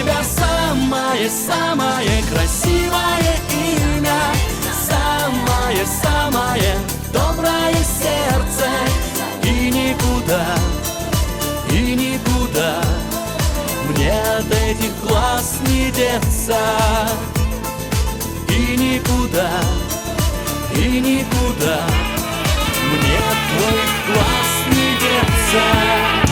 тебя самое-самое красивое имя. Самое-самое доброе сердце. И никуда, и никуда Мне от этих глаз не деться. И никуда, и никуда Мне от твоих глаз не деться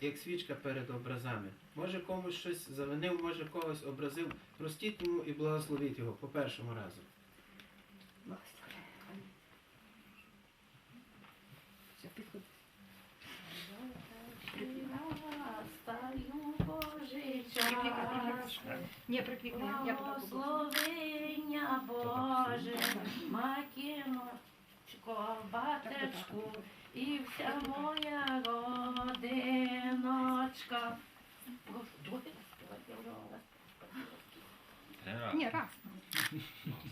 як свічка перед образами. Може комусь щось завинив, може когось образив. Простіть йому і благословіть його по першому разу. Ні, прикрикни, я Боже, макіночко, батечку і вся моя родиночка. Ні, раз.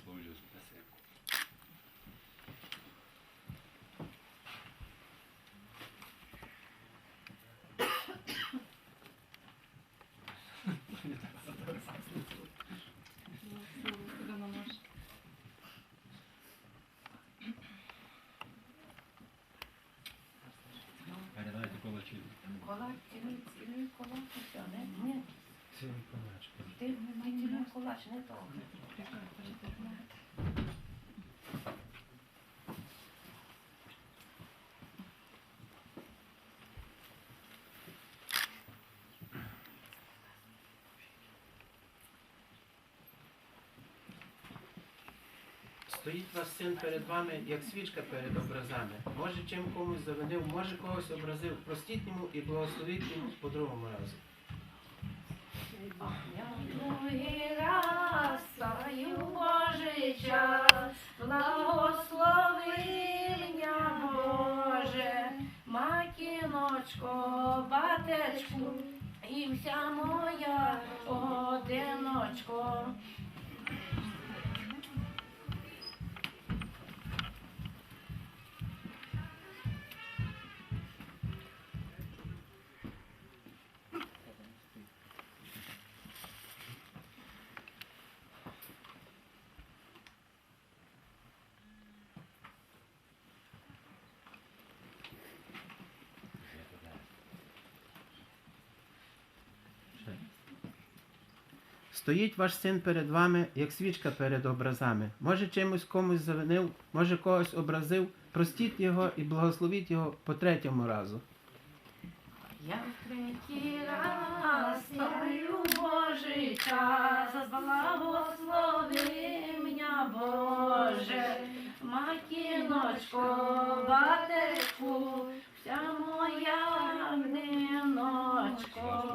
колач, не того. Стоїть ваш син перед вами, як свічка перед образами. Може чим комусь завинив, може когось образив. Простіть йому і благословіть йому по другому разу. Раз Божий час, Боже, макіночко, батечку, і вся моя одиночко. Стоїть ваш син перед вами, як свічка перед образами. Може чимось комусь завинив, може когось образив. Простіть його і благословіть його по третьому разу. Я в третій раз стаю Божий час, благослови мене, Боже, макіночко, батечку, вся моя ниночко.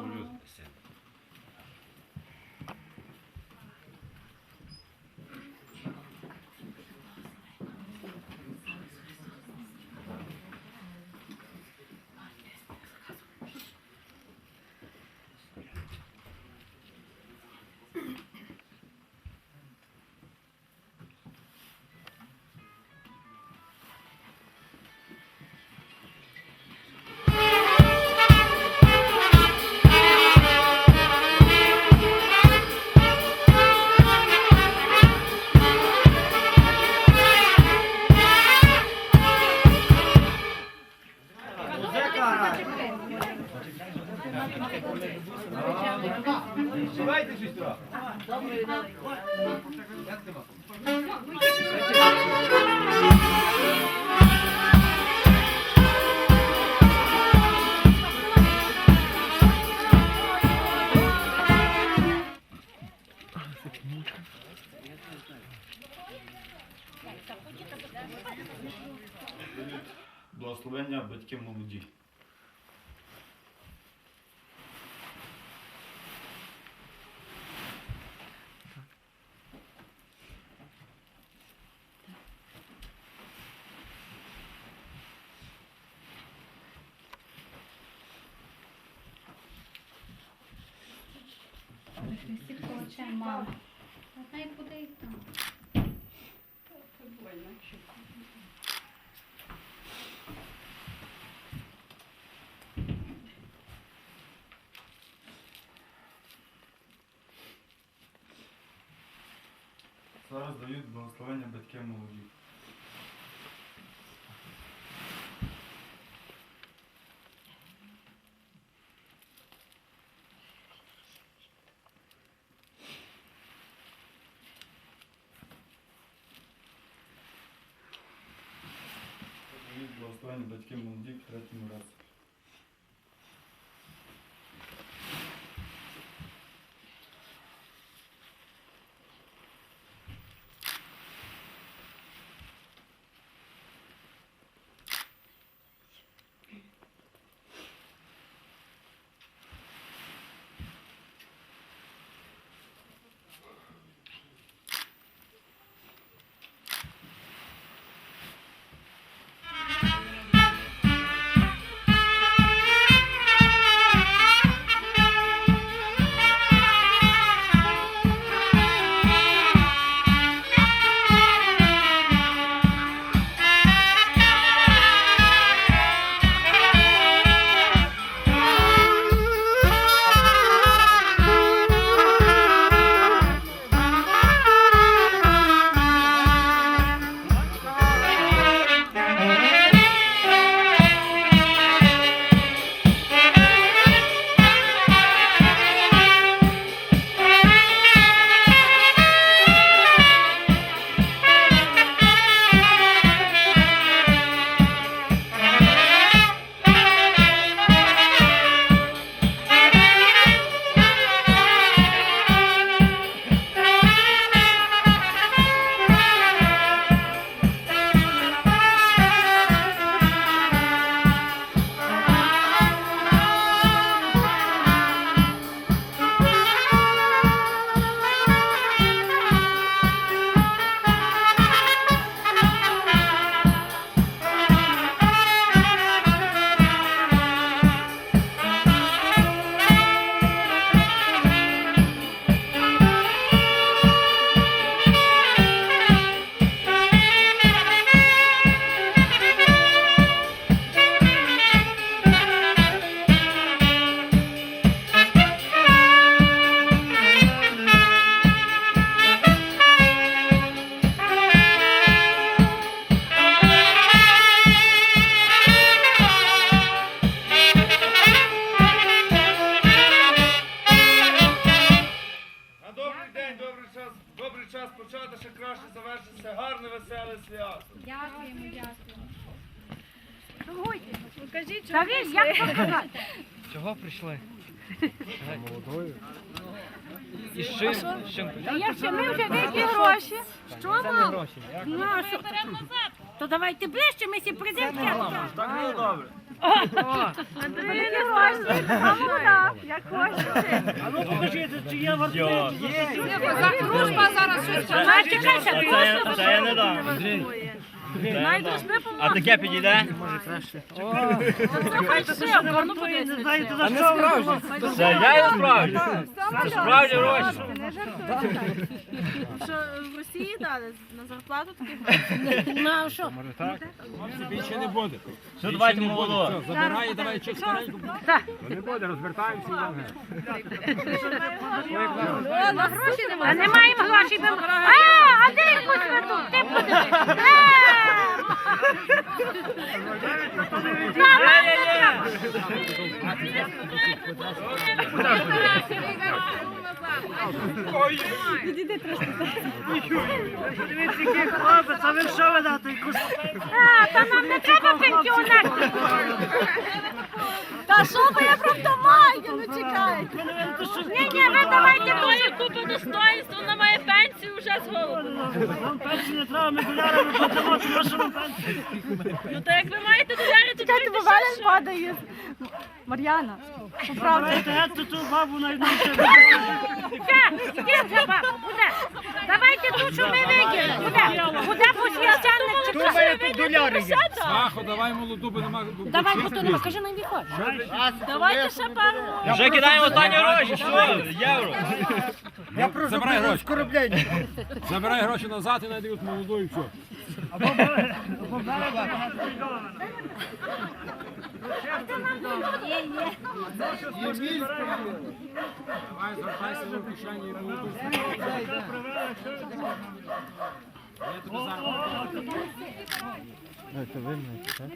Благословення батьки молоді. Всі плаче мама. Та й буде і там. Зараз дають благословення батькам молоді. Та він, як показати? Чого прийшли? І з чим? З чим? Та я ще ми вже деякі гроші. Що Це не вам? гроші. Ну, а що? То давайте ближче, ми сі прийдемо. Так було добре. Великі гроші. А молода, як хочете. А ну покажіть, чи є вартує. Дружба зараз щось. Чекайте, дружба. Це я не дам. А таке підійде? Це я і справжній. Справді гроші. Що в Росії дали на зарплату гроші? Ну, а що? Більше не буде. Що давайте молодого? Забирай, давай чек скоренько. Не буде, розвертаємося і А не маємо грошей. бо- А, а де якусь тут? Ти подивись. А, та нам не треба пенсіонер. Та що ви я просто маю, ну чекайте. Ні, ні, ви давайте дуже купу достоїнств, вона має пенсію вже час голову. Вам пенсію не треба, ми долярами платимо, тому що вам пенсію. Ну то як ви маєте доляри, то Чекайте, бо Вален падає. Мар'яна, поправте. Давайте ту бабу найдуше. Є вже буде. Давайте тут, що ми виділи. Буде. Буде посвященник чи Думаєте, доляри є? Сахо, давай молоду, бо нема. Давай, бо то нема, кажи нам виходь. Давайте ще пару. Вже кидаємо останні гроші, що? Євро. Я просто Забирай гроші. Забирай гроші назад і найдуть молоду і все. Давай, звертайся в кишені і молоду. Я тобі зараз.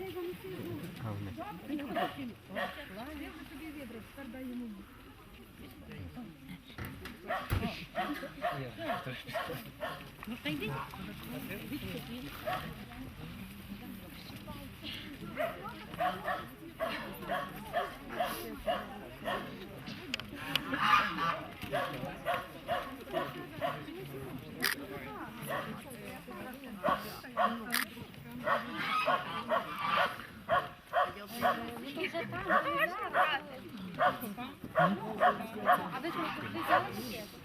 А вы что, ты сделали?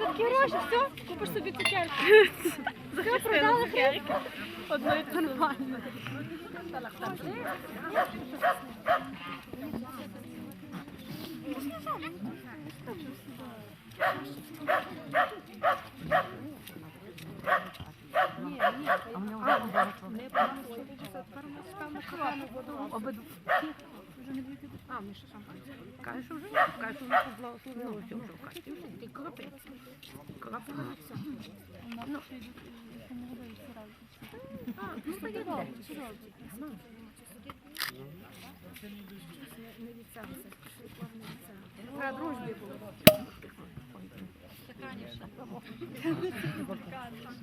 Такі гроші, все, купиш собі цукерки. Все, продала хрестки. Одно і не А у меня уже Обидва. Вже не будете. А, ми ще шампанське. Кажеш, вже ні. Кажеш, що нас злословило все вже в хаті. Ти крапець. Крапець. Ну, а, ну, так я добре. Не відцявся. Про дружбі було. Та, звісно. Та, звісно.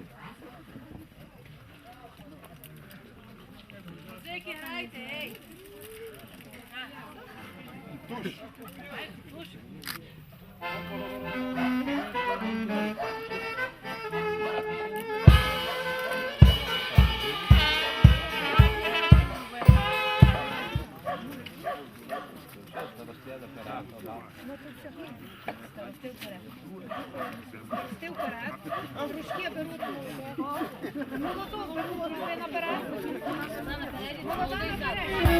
tuš. Стил вперед, ручки беруть молоток, молоток набирає, молода набирає.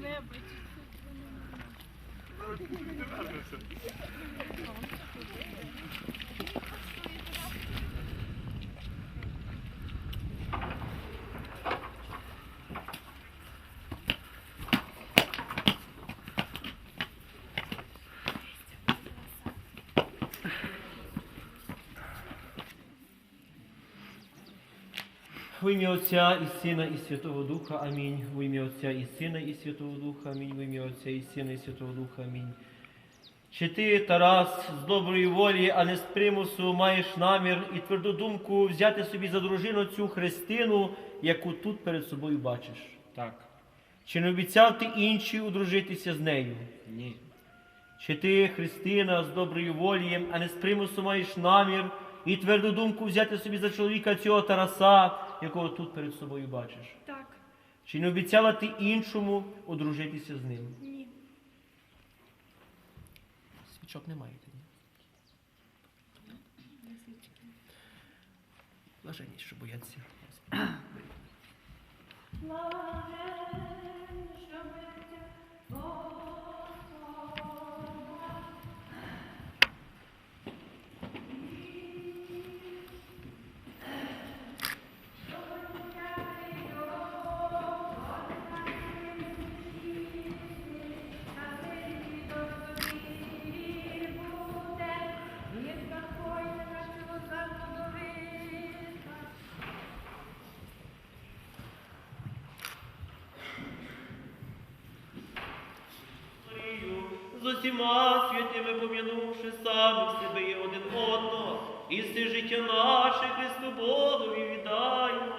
Не В ім'я Отця і Сина, і Святого Духа. Амінь. В ім'я Отця і Сина, і Святого Духа. Амінь. В ім'я Отця і Сина, і Святого Духа. Амінь. Чи ти, Тарас, з доброї волі, а не з примусу, маєш намір і тверду думку взяти собі за дружину цю Христину, яку тут перед собою бачиш? Так. Чи не обіцяв ти іншій одружитися з нею? Ні. Чи ти, Христина, з доброї волі, а не з примусу маєш намір і тверду думку взяти собі за чоловіка цього Тараса, якого тут перед собою бачиш? Так. Чи не обіцяла ти іншому одружитися з ним? Ні. Свічок немає тоді. Блаженність, що бояться. З усіма святими пом'янувши самих себе і один одного, і все життя наше Христу Богові віддаємо.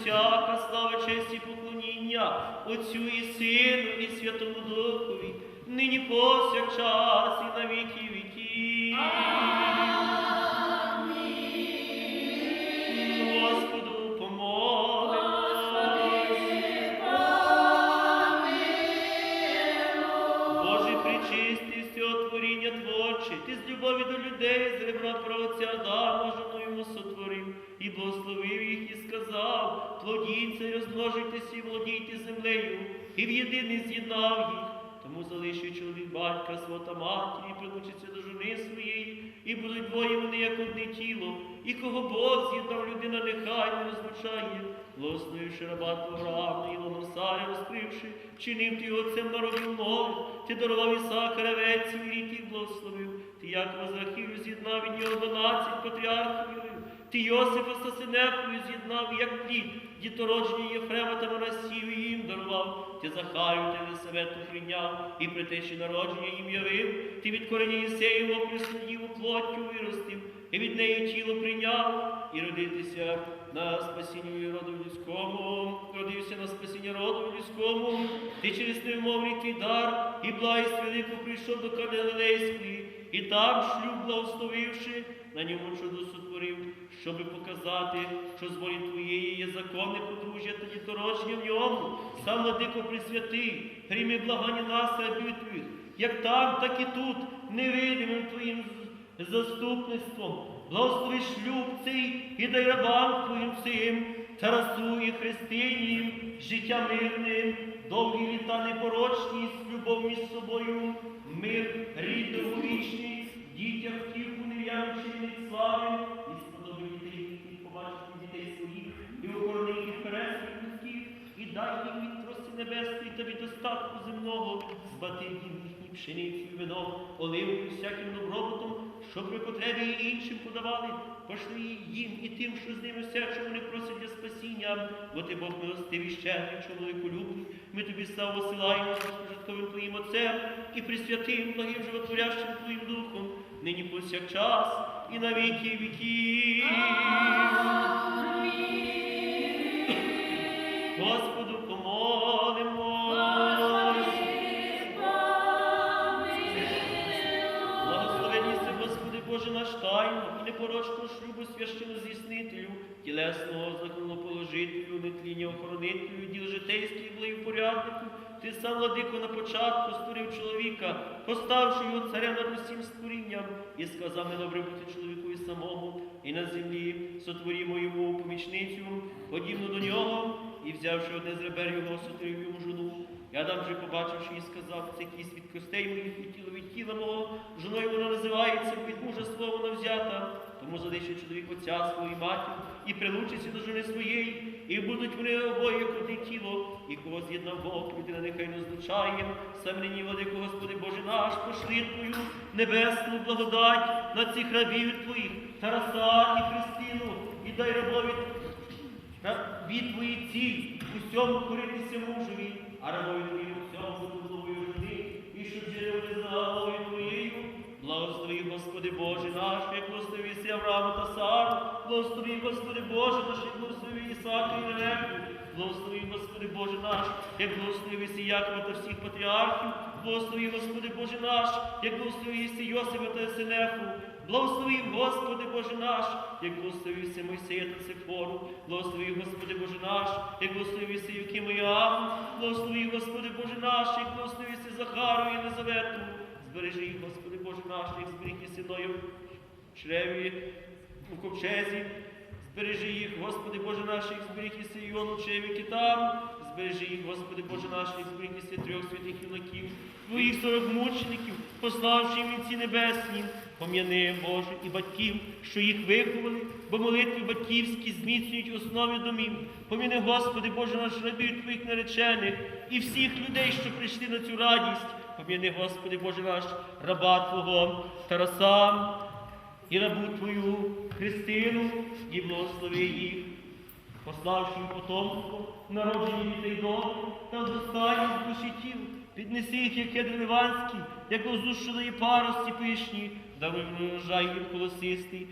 Всяка слава, честь і поклоніння Отцю і Сину, і Святому Духові, нині повсякчас і на віки віків. Плодіться, і розмножуйтеся, і володійте землею, і в єдиний з'єднав їх. Тому залишив чоловік батька свого та матері, і прилучиться до жони своєї, і будуть двоє вони, як одне тіло, і кого Бог з'єднав людина, нехай не розлучає, благословивши раба Твого Авраама, і лоно Саря розкривши, чинив ти його народів мови, ти дарував Ісаака ревецю, і рік їх благословив, ти Якова Захію з'єднав від нього дванадцять патріархів, ти Йосифа з Синепою з'єднав, як плід, дітородження Єфрема та Манасію їм дарував, ти Захарію ти Єлисавету прийняв, і при течі народження їм явив, ти від корення Єсеєвого прислудіву плоттю виростив, і від неї тіло прийняв, і родитися на спасіння роду людському, родився на спасіння роду людському, ти через невмовний твій дар, і благість велику прийшов до Канелейської, і там шлюб благословивши, на ньому чудо сотворив, щоби показати, що з волі твоєї є законне подружжя та діторожня в ньому, сам владико присвятий, прийми благання нас рабів твоїх, як там, так і тут, невидимим твоїм заступництвом, благослови шлюб цей і дай рабам твоїм всім, Тарасу і Христині, життя мирне, довгі літа непорочність, любов між собою, мир рідного вічний, дітях нев'янчий від слави, і сподоби дітей їхніх побачити дітей своїх, і охорони їх пересних людських, і дай їм від трості небесної та від достатку земного, збати їм їхні пшеницю і вино, оливою всяким добробутом, щоб при потребі і іншим подавали, пошли їм і тим, що з ними все, що вони просять для спасіння, бо ти Бог милостивий, щедрий, чоловіколюбний, ми тобі славу посилаємо з спожитковим Твоїм Отцем і присвятим, благим животворящим Твоїм Духом, нині повсякчас і на віки віків. Господу помолимо. Благословеніся, Господи Боже наш тайну і непорочного шлюбу священно здійснителю, тілесного законоположителю, нетління охоронителю, діл житейських благопоряднику, ти сам, владико, на початку створив чоловіка, поставши його царя над усім створінням, і сказав недобре бути чоловікові самому, і на землі сотворімо йому помічницю, подібно до нього, і взявши одне з ребер його, сотворив йому жону. Я там же побачивши і сказав, це кість від костей моїх і тіло від тіла мого, жоною вона називається, від мужа свого вона взята. Тому залише чоловік отця свого і матір, і прилучиться до жони своєї, і будуть вони обоє одне тіло, і кого з'єднав Бог, людина нехай не злучає. Сам нині, владико, Господи Боже наш, пошли Твою небесну благодать на цих рабів Твоїх, Тараса і Христину, і дай рабові від твої ціль усьому коритися мужеві, а рабові твоїм усьому головою жени, і щоб вони за головою твоєю. Благослови, Господи Боже наш, як благословився Аврааму та Сару, благослови, Господи Боже наш, благослови Ісаака і Ревеку, благослови, Господи Боже наш, як благословився Якова та всіх патріархів, благослови, Господи Боже наш, як благословився Йосифа та Синефу, Благослови, Господи Боже наш, як благословився Мойсея та Сифору, благослови, Господи Боже наш, як благословився Юкима і Аву, благослови, Господи Боже наш, як благословився Захару і Елизавету, збережи Господи Боже наш, як зберіг і синою в чреві у ковчезі, збережи їх, Господи Боже наш, як зберіг і Сион у чреві китам, збережи їх, Господи Боже наш, як зберіг і трьох святих юнаків, твоїх сорок мучеників, пославши їм ці небесні, пом'яни, Боже, і батьків, що їх виховали, бо молитви батьківські зміцнюють основи домів. Пом'яни, Господи, Боже наш рабів Твоїх наречених і всіх людей, що прийшли на цю радість. Пом'яни, Господи, Боже наш, раба Твого, Тараса, і рабу Твою Христину, і благослови їх пославши потомство, народжені дітей дом, та зростання з душі тіл, піднеси їх, як кедр ливанський, як воздушної парості пишні, даруй врожай їм колосистий,